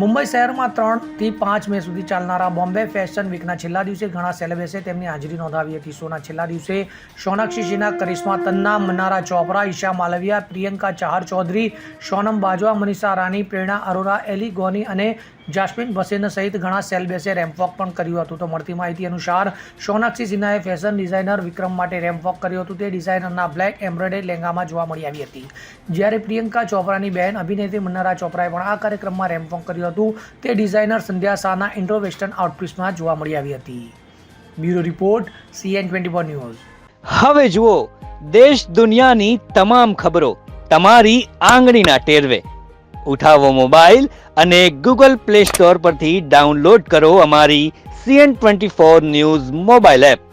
મુંબઈ શહેરમાં ત્રણથી પાંચ મે સુધી ચાલનારા બોમ્બે ફેશન વીકના છેલ્લા દિવસે ઘણા સેલેબ્રિટીએ તેમની હાજરી નોંધાવી હતી. શોના છેલ્લા દિવસે સોનાક્ષી સિન્હા કરિશ્મા તન્ના, મન્નારા ચોપરા, ઈશા માલવિયા, પ્રિયંકા ચાહર ચૌધરી, સોનમ બાજવા, મનીષા રાની પ્રેરણા અરોરા, એલી ગોની અને જાસ્મિન ભસેન સહિત ઘણા સેલિબ્રિટીએ રેમ્પવોક પણ કર્યું હતું. તો મળતી માહિતી અનુસાર સોનાક્ષી સિન્હાએ ફેશન ડિઝાઇનર વિક્રમ માટે રેમ્પવોક કર્યું હતું. તે ડિઝાઇનરના બ્લેક એમ્બ્રોઇડરી લહેંગામાં જોવા મળી આવી હતી. જ્યારે પ્રિયંકા ચોપરાની બહેન, અભિનેત્રી મન્નારા ચોપરાએ પણ આ કાર્યક્રમમાં રેમ્પવોક કર્યું હતું તે ડિઝાઇનર સંધ્યા શાહના ઇન્ડો વેસ્ટર્ન આઉટફિટ્સમાં જોવા મળી આવી હતી. Bureau report CN twenty four news. હવે જુઓ, દેશ દુનિયાની તમામ ખબરો તમારી આંગળીના ટેરવે. ઉઠાવો મોબાઈલ અને ગૂગલ પ્લે સ્ટોર પરથી ડાઉનલોડ કરો અમારી CN twenty four news mobile app.